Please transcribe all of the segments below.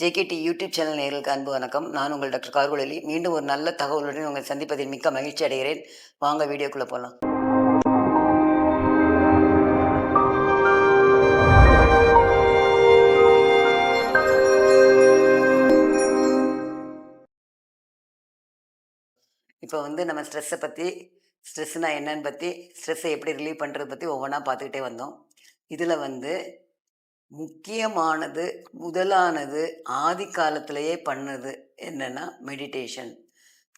JKD YouTube channel நேர்களுக்கு அன்பு வணக்கம். நான் உங்கள் டாக்டர் கார்குழலி மீண்டும் ஒரு நல்ல தகவலுடன் உங்களை சந்திப்பதில் மிக்க மகிழ்ச்சி அடைகிறேன். வாங்க வீடியோக்குள்ளே போகலாம் இப்போ வந்து நம்ம ஸ்ட்ரெஸ்ஸை பற்றி ஸ்ட்ரெஸ்னால் என்னன்னு பற்றி ஸ்ட்ரெஸ்ஸை எப்படி ரிலீவ் பண்ணுறது பற்றி ஒவ்வொன்றா பார்த்துக்கிட்டே வந்தோம். இதில் வந்து முக்கியமானது முதலானது ஆதி காலத்திலேயே பண்ணது என்னன்னா மெடிடேஷன்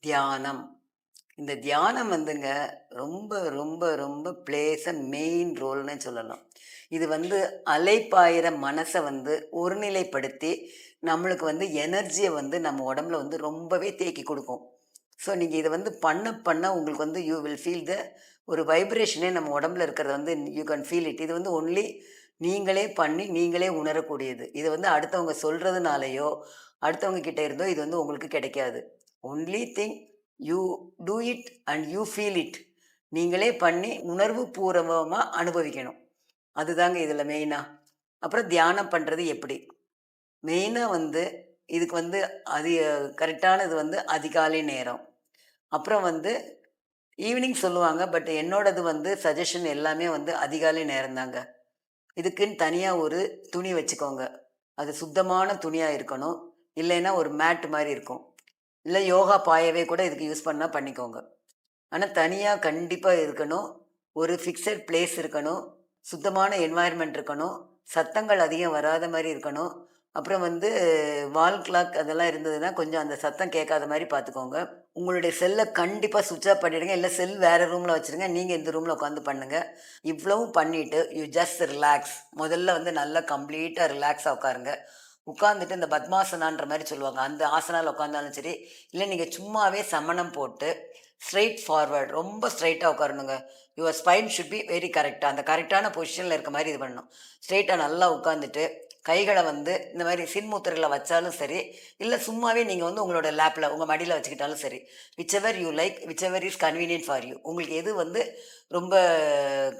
தியானம். இந்த தியானம் வந்துங்க ரொம்ப ரொம்ப ரொம்ப பிளேஸ் அ மெயின் ரோல்னு சொல்லலாம். இது வந்து அலைப்பாயிற மனசை வந்து ஒருநிலைப்படுத்தி நம்மளுக்கு வந்து எனர்ஜியை வந்து நம்ம உடம்புல வந்து ரொம்பவே தேக்கி கொடுக்கும். ஸோ நீங்கள் இதை வந்து பண்ண பண்ண உங்களுக்கு வந்து யூ வில் ஃபீல் த ஒரு வைப்ரேஷனே நம்ம உடம்புல இருக்கிறது வந்து யூ கேன் ஃபீல் இட் இது வந்து ஒன்லி நீங்களே பண்ணி நீங்களே உணரக்கூடியது. இது வந்து அடுத்தவங்க சொல்கிறதுனாலையோ அடுத்தவங்க கிட்டே இருந்தோ இது வந்து உங்களுக்கு கிடைக்காது. Only thing you do it and you feel it நீங்களே பண்ணி உணர்வு பூர்வமாக அனுபவிக்கணும். அதுதாங்க இதில் மெயினாக அப்புறம் தியானம் பண்ணுறது எப்படி? மெயினாக வந்து இதுக்கு வந்து அது கரெக்டானது வந்து அதிகாலை நேரம். அப்புறம் வந்து ஈவினிங் சொல்லுவாங்க பட் என்னோடது வந்து சஜஷன் எல்லாமே வந்து அதிகாலை நேரம் தாங்க. இதுக்குன்னு தனியாக ஒரு துணி வச்சுக்கோங்க. அது சுத்தமான துணியாக இருக்கணும். இல்லைன்னா ஒரு மேட் மாதிரி இருக்கும். இல்லை யோகா பாயவே கூட இதுக்கு யூஸ் பண்ணால் பண்ணிக்கோங்க. ஆனால் தனியாக கண்டிப்பாக இருக்கணும். ஒரு ஃபிக்ஸட் பிளேஸ் இருக்கணும். சுத்தமான என்வாயர்மெண்ட் இருக்கணும். சத்தங்கள் அதிகம் வராத மாதிரி இருக்கணும். அப்புறம் வந்து வால் கிளாக் அதெல்லாம் இருந்ததுன்னா கொஞ்சம் அந்த சத்தம் கேட்காத மாதிரி பார்த்துக்கோங்க. உங்களுடைய செல்லை கண்டிப்பாக சுவிட்ச் ஆஃப் பண்ணிவிடுங்க இல்லை செல் வேறு ரூமில் வச்சுருங்க. நீங்கள் இந்த ரூமில் உட்காந்து பண்ணுங்கள் இவ்வளவும் பண்ணிவிட்டு யூ ஜஸ்ட் ரிலாக்ஸ் முதல்ல வந்து நல்லா கம்ப்ளீட்டாக ரிலாக்ஸாக உட்காருங்க. உட்காந்துட்டு இந்த பத்மாசனான்ற மாதிரி சொல்லுவாங்க. அந்த ஆசனாவில் உட்காந்தாலும் சரி இல்லை நீங்கள் சும்மாவே சமணம் போட்டு ஸ்ட்ரைட் ஃபார்வர்ட் ரொம்ப ஸ்ட்ரைட்டாக உட்காரணுங்க. Your spine should be very கரெக்டாக அந்த கரெக்டான பொசிஷனில் இருக்க மாதிரி இது பண்ணணும். ஸ்ட்ரைட்டாக நல்லா உட்காந்துட்டு கைகளை வந்து இந்த மாதிரி சின்மூத்திரையில் வச்சாலும் சரி இல்லை சும்மாவே நீங்கள் வந்து உங்களோட லேப்பில் உங்கள் மடியில் வச்சுக்கிட்டாலும் சரி whichever you like whichever is convenient for you உங்களுக்கு எது வந்து ரொம்ப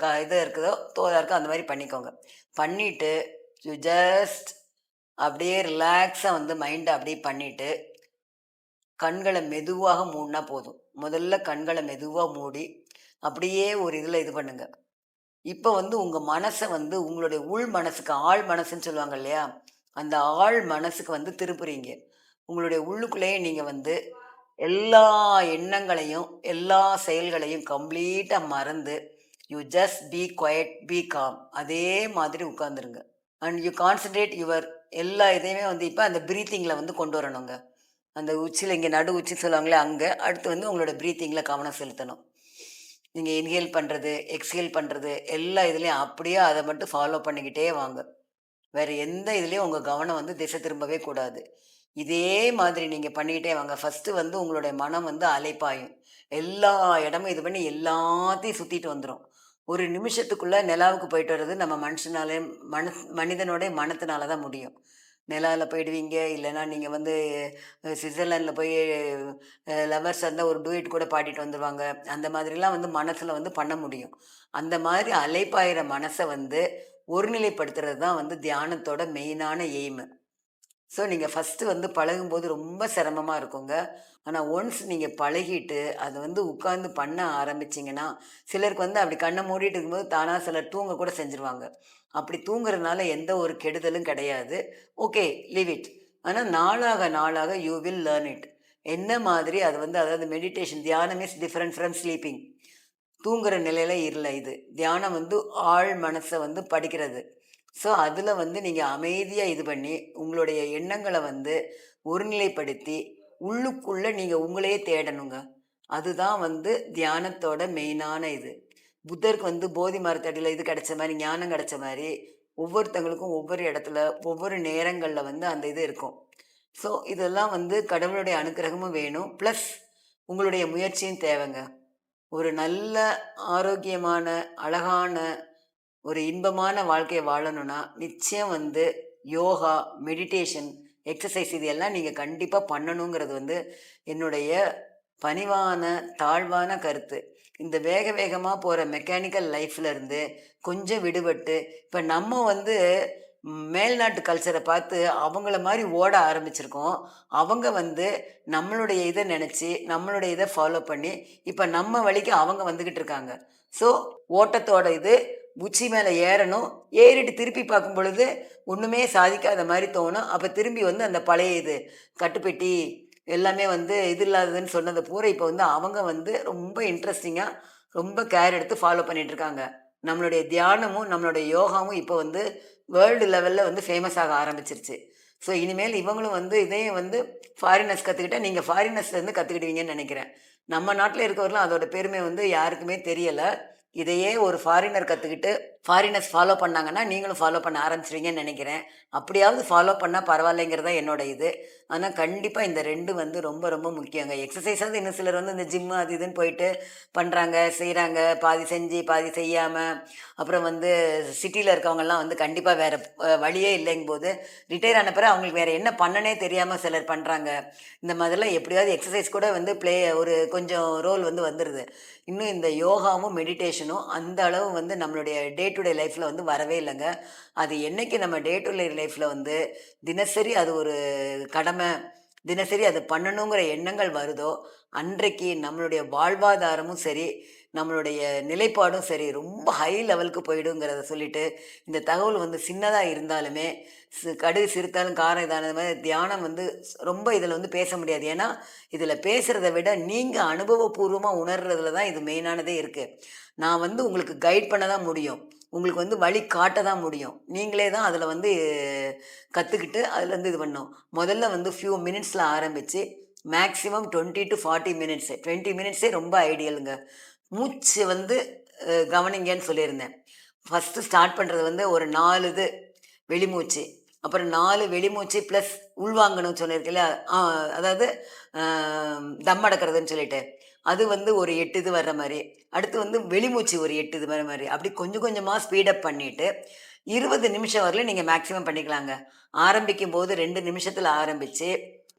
க இதாக இருக்குதோ தோதாக இருக்கோ அந்த மாதிரி பண்ணிக்கோங்க. பண்ணிவிட்டு யூ ஜஸ்ட் அப்படியே ரிலாக்ஸாக வந்து மைண்டை அப்படியே பண்ணிவிட்டு கண்களை மெதுவாக மூடினா போதும். முதல்ல கண்களை மெதுவாக மூடி அப்படியே ஒரு இதில் இது பண்ணுங்கள் இப்போ வந்து உங்கள் மனசை வந்து உங்களுடைய உள் மனசுக்கு ஆள் மனசுன்னு சொல்லுவாங்க இல்லையா? அந்த ஆள் மனசுக்கு வந்து திருப்புறீங்க உங்களுடைய உள்ளுக்குள்ளேயே நீங்கள் வந்து எல்லா எண்ணங்களையும் எல்லா செயல்களையும் கம்ப்ளீட்டாக மறந்து you just be quiet be calm அதே மாதிரி உட்காந்துருங்க அண்ட் யூ கான்சன்ட்ரேட் யுவர் எல்லா இதையுமே வந்து இப்போ அந்த ப்ரீத்திங்கில் வந்து கொண்டு வரணுங்க. அந்த உச்சியில் இங்கே நடு உச்சி சொல்லுவாங்களே அங்கே அடுத்து வந்து உங்களோட ப்ரீத்திங்கில் கவனம் செலுத்தணும். நீங்கள் இன்ஹேல் பண்ணுறது எக்ஸ்ஹேல் பண்ணுறது எல்லா இதுலேயும் அப்படியே அதை மட்டும் ஃபாலோ பண்ணிக்கிட்டே வாங்க. வேறு எந்த இதுலேயும் உங்கள் கவனம் வந்து திசை திரும்பவே கூடாது. இதே மாதிரி நீங்கள் பண்ணிக்கிட்டே வாங்க. ஃபஸ்ட்டு வந்து உங்களுடைய மனம் வந்து அலைப்பாயும். எல்லா இடமும் இது பண்ணி எல்லாத்தையும் சுற்றிட்டு வந்துடும் ஒரு நிமிஷத்துக்குள்ளே நிலாவுக்கு போயிட்டு வர்றது நம்ம மனுஷனாலே மனு மனிதனோடைய மனத்தினால தான் முடியும். நிலாவில் போயிடுவீங்க. இல்லைன்னா நீங்கள் வந்து சுவிட்சர்லாண்டில் போய் லவர்ஸ் இருந்தால் ஒரு டூயிட் கூட பாடிட்டு வந்துடுவாங்க அந்த மாதிரிலாம் வந்து மனசில் வந்து பண்ண முடியும். அந்த மாதிரி அலைப்பாயிற மனசை வந்து ஒருநிலைப்படுத்துறது தான் வந்து தியானத்தோட மெயினான எய்மு. ஸோ நீங்கள் ஃபஸ்ட்டு வந்து பழகும்போது ரொம்ப சிரமமாக இருக்குங்க. ஆனால் ஒன்ஸ் நீங்கள் பழகிட்டு அதை வந்து உட்காந்து பண்ண ஆரம்பிச்சிங்கன்னா சிலருக்கு வந்து அப்படி கண்ணை மூடிட்டு இருக்கும்போது தானாக சிலர் தூங்க கூட செஞ்சுருவாங்க. அப்படி தூங்குறதுனால எந்த ஒரு கெடுதலும் கிடையாது. ஓகே லிவ் இட் ஆனால் நாளாக நாளாக யூ வில் லேர்ன் இட் என்ன மாதிரி அது வந்து அதாவது மெடிடேஷன் தியானம் இஸ் டிஃப்ரெண்ட் ஃப்ரம் ஸ்லீப்பிங் தூங்குற நிலையில் இல்லை இது. தியானம் வந்து ஆழ் மனசை வந்து படிக்கிறது. ஸோ அதில் வந்து நீங்கள் அமைதியாக இது பண்ணி உங்களுடைய எண்ணங்களை வந்து ஒருநிலைப்படுத்தி உள்ளுக்குள்ளே நீங்கள் உங்களையே தேடணுங்க. அதுதான் வந்து தியானத்தோட மெயினான இது. புத்தருக்கு வந்து போதி மரத்தடியில் இது கிடைச்ச மாதிரி ஞானம் கிடைச்ச மாதிரி ஒவ்வொருத்தங்களுக்கும் ஒவ்வொரு இடத்துல ஒவ்வொரு நேரங்களில் வந்து அந்த இது இருக்கும். ஸோ இதெல்லாம் வந்து கடவுளுடைய அனுக்கிரகமும் வேணும். ப்ளஸ் உங்களுடைய முயற்சியும் தேவைங்க. ஒரு நல்ல ஆரோக்கியமான அழகான ஒரு இன்பமான வாழ்க்கையை வாழணும்னா நிச்சயம் வந்து யோகா மெடிடேஷன் எக்ஸசைஸ் இது எல்லாம் நீங்கள் கண்டிப்பாக பண்ணணுங்கிறது வந்து என்னுடைய பணிவான தாழ்வான கருத்து. இந்த வேக வேகமாக போகிற மெக்கானிக்கல் லைஃப்லேருந்து கொஞ்சம் விடுபட்டு இப்போ நம்ம வந்து மேல்நாட்டு கல்ச்சரை பார்த்து அவங்கள மாதிரி ஓட ஆரம்பிச்சிருக்கோம். அவங்க வந்து நம்மளுடைய இதை நினச்சி நம்மளுடைய இதை ஃபாலோ பண்ணி இப்போ நம்ம வழிக்கு அவங்க வந்துக்கிட்டு இருக்காங்க. ஸோ ஓட்டத்தோட இது உச்சி மேலே ஏறணும். ஏறிட்டு திருப்பி பார்க்கும் பொழுது ஒன்றுமே சாதிக்காத மாதிரி தோணும். அப்போ திரும்பி வந்து அந்த பழைய இது கட்டுப்பெட்டி எல்லாமே வந்து இது இல்லாததுன்னு சொன்னதை பூரா இப்போ வந்து அவங்க வந்து ரொம்ப இன்ட்ரெஸ்டிங்காக ரொம்ப கேர் எடுத்து ஃபாலோ பண்ணிகிட்ருக்காங்க நம்மளுடைய தியானமும் நம்மளுடைய யோகாவும் இப்போ வந்து வேர்ல்டு லெவலில் வந்து ஃபேமஸ் ஆக ஆரம்பிச்சிருச்சு. ஸோ இனிமேல் இவங்களும் வந்து இதையும் வந்து ஃபாரினர்ஸ் கற்றுக்கிட்டால் நீங்கள் ஃபாரினர்ஸ்லேருந்து கற்றுக்கிடுவீங்கன்னு நினைக்கிறேன். நம்ம நாட்டில் இருக்கவர்களும் அதோட பெருமை வந்து யாருக்குமே தெரியலை. இதையே ஒரு ஃபாரினர் கற்றுக்கிட்டு ஃபாரினர்ஸ் ஃபாலோ பண்ணாங்கன்னா நீங்களும் ஃபாலோ பண்ண ஆரம்பிச்சிருவீங்கன்னு நினைக்கிறேன். அப்படியாவது ஃபாலோ பண்ணால் பரவாயில்லைங்கிறதா என்னோட இது. ஆனால் கண்டிப்பாக இந்த ரெண்டு வந்து ரொம்ப ரொம்ப முக்கியங்க. எக்ஸசைஸாவது இன்னும் சிலர் வந்து இந்த ஜிம்மு அது இதுன்னு போயிட்டு பண்ணுறாங்க செய்கிறாங்க பாதி செஞ்சு பாதி செய்யாமல் அப்புறம் வந்து சிட்டியில் இருக்கவங்கெல்லாம் வந்து கண்டிப்பாக வேறு வழியே இல்லைங்கும் போது ரிட்டையர் ஆன பிறகு அவங்களுக்கு வேறு என்ன பண்ணனே தெரியாமல் சிலர் பண்ணுறாங்க இந்த மாதிரிலாம் எப்படியாவது எக்ஸசைஸ் கூட வந்து ப்ளே ஒரு கொஞ்சம் ரோல் வந்து வந்துடுது இன்னும் இந்த யோகாவும் மெடிடேஷனும் அந்த அளவு வந்து நம்மளுடைய டே டு டே லைஃப்பில் வந்து வரவே இல்லைங்க. அது என்னைக்கு நம்ம டே டு டே லைஃப்பில் வந்து தினசரி அது ஒரு கடமை தினசரி அது பண்ணணுங்கிற எண்ணங்கள் வருதோ அன்றைக்கு நம்மளுடைய வாழ்வாதாரமும் சரி நம்மளுடைய நிலைப்பாடும் சரி ரொம்ப ஹை லெவலுக்கு போயிடுங்கிறத சொல்லிட்டு இந்த தகவல் வந்து சின்னதாக இருந்தாலுமே கடுகு சிறுத்தாலும் காரம் இதான மாதிரி தியானம் வந்து ரொம்ப இதில் வந்து பேச முடியாது. ஏன்னா இதில் பேசுகிறத விட நீங்கள் அனுபவபூர்வமாக உணர்றதுல தான் இது மெயினானதே இருக்குது நான் வந்து உங்களுக்கு கைட் பண்ண தான் முடியும். உங்களுக்கு வந்து வழி காட்ட தான் முடியும். நீங்களே தான் அதில் வந்து கற்றுக்கிட்டு அதுலேருந்து இது பண்ணோம். முதல்ல வந்து ஃபியூ மினிட்ஸில் ஆரம்பித்து maximum twenty to forty minutes twenty மினிட்ஸே ரொம்ப ஐடியலுங்க மூச்சு வந்து கவனிங்கன்னு சொல்லியிருந்தேன். ஃபஸ்ட்டு ஸ்டார்ட் பண்ணுறது வந்து ஒரு நாலு இது வெளிமூச்சு. அப்புறம் நாலு வெளிமூச்சு ப்ளஸ் உள்வாங்கணும்னு சொல்லியிருக்கல அதாவது தம் அடக்கிறதுன்னு சொல்லிட்டு. அது வந்து ஒரு எட்டு இது வர்ற மாதிரி. அடுத்து வந்து வெளிமூச்சு ஒரு எட்டு இது வர மாதிரி. அப்படி கொஞ்சம் கொஞ்சமாக ஸ்பீடப் பண்ணிவிட்டு இருபது நிமிஷம் வரலையும் நீங்கள் மேக்ஸிமம் பண்ணிக்கலாங்க. ஆரம்பிக்கும் போது ரெண்டு நிமிஷத்தில் ஆரம்பித்து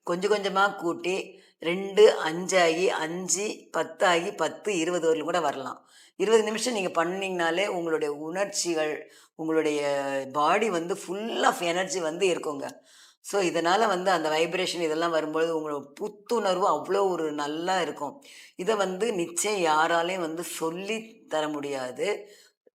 கொஞ்சம் கொஞ்சமாக கூட்டி ரெண்டு அஞ்சாகி அஞ்சு பத்தாகி பத்து இருபது வரலும் கூட வரலாம். இருபது நிமிஷம் நீங்கள் பண்ணிங்கனாலே உங்களுடைய உணர்ச்சிகள் உங்களுடைய பாடி வந்து ஃபுல் ஆஃப் எனர்ஜி வந்து இருக்குங்க. ஸோ இதனால் வந்து அந்த வைப்ரேஷன் இதெல்லாம் வரும்பொழுது உங்களோட புத்துணர்வு அவ்வளோ ஒரு நல்லா இருக்கும். இதை வந்து நிச்சயம் யாராலையும் வந்து சொல்லி தர முடியாது.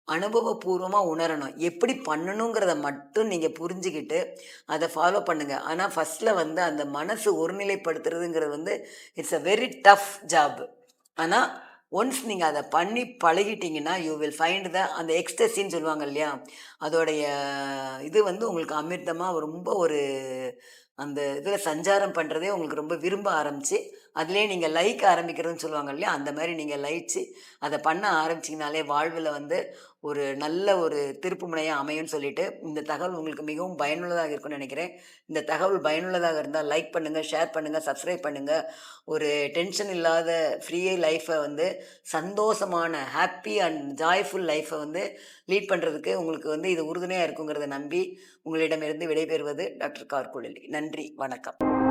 அனுபவபூர்வமாக உணரணும். எப்படி பண்ணணுங்கிறத மட்டும் நீங்கள் புரிஞ்சுக்கிட்டு அதை ஃபாலோ பண்ணுங்கள் ஆனால் ஃபஸ்ட்டில் வந்து அந்த மனசு ஒருநிலைப்படுத்துறதுங்கிறது வந்து it's a very tough job ஆனால் ஒன்ஸ் நீங்கள் அதை பண்ணி பழகிட்டீங்கன்னா யூ வில் ஃபைண்ட் த அந்த எக்ஸ்டசின்னு சொல்லுவாங்க இல்லையா? அதோடைய இது வந்து உங்களுக்கு அமிர்தமாக ரொம்ப ஒரு அந்த இதில் சஞ்சாரம் பண்ணுறதே உங்களுக்கு ரொம்ப விரும்ப ஆரம்பித்து அதுலேயே நீங்கள் லைக் ஆரம்பிக்கிறதுன்னு சொல்லுவாங்க இல்லையா? அந்த மாதிரி நீங்கள் லைச்சு அதை பண்ண ஆரம்பிச்சிங்கனாலே வாழ்வில் வந்து ஒரு நல்ல ஒரு திருப்பு முனையாக அமையும்னு சொல்லிட்டு இந்த தகவல் உங்களுக்கு மிகவும் பயனுள்ளதாக இருக்கும்னு நினைக்கிறேன். இந்த தகவல் பயனுள்ளதாக இருந்தால் லைக் பண்ணுங்கள் ஷேர் பண்ணுங்கள் சப்ஸ்கிரைப் பண்ணுங்கள் ஒரு டென்ஷன் இல்லாத ஃப்ரீயே லைஃப்பை வந்து சந்தோஷமான ஹாப்பி அண்ட் ஜாய்ஃபுல் லைஃப்பை வந்து லீட் பண்ணுறதுக்கு உங்களுக்கு வந்து இது உறுதுணையாக இருக்குங்கிறத நம்பி உங்களிடமிருந்து விடைபெறுவது டாக்டர் கார்குழலி. நன்றி வணக்கம்.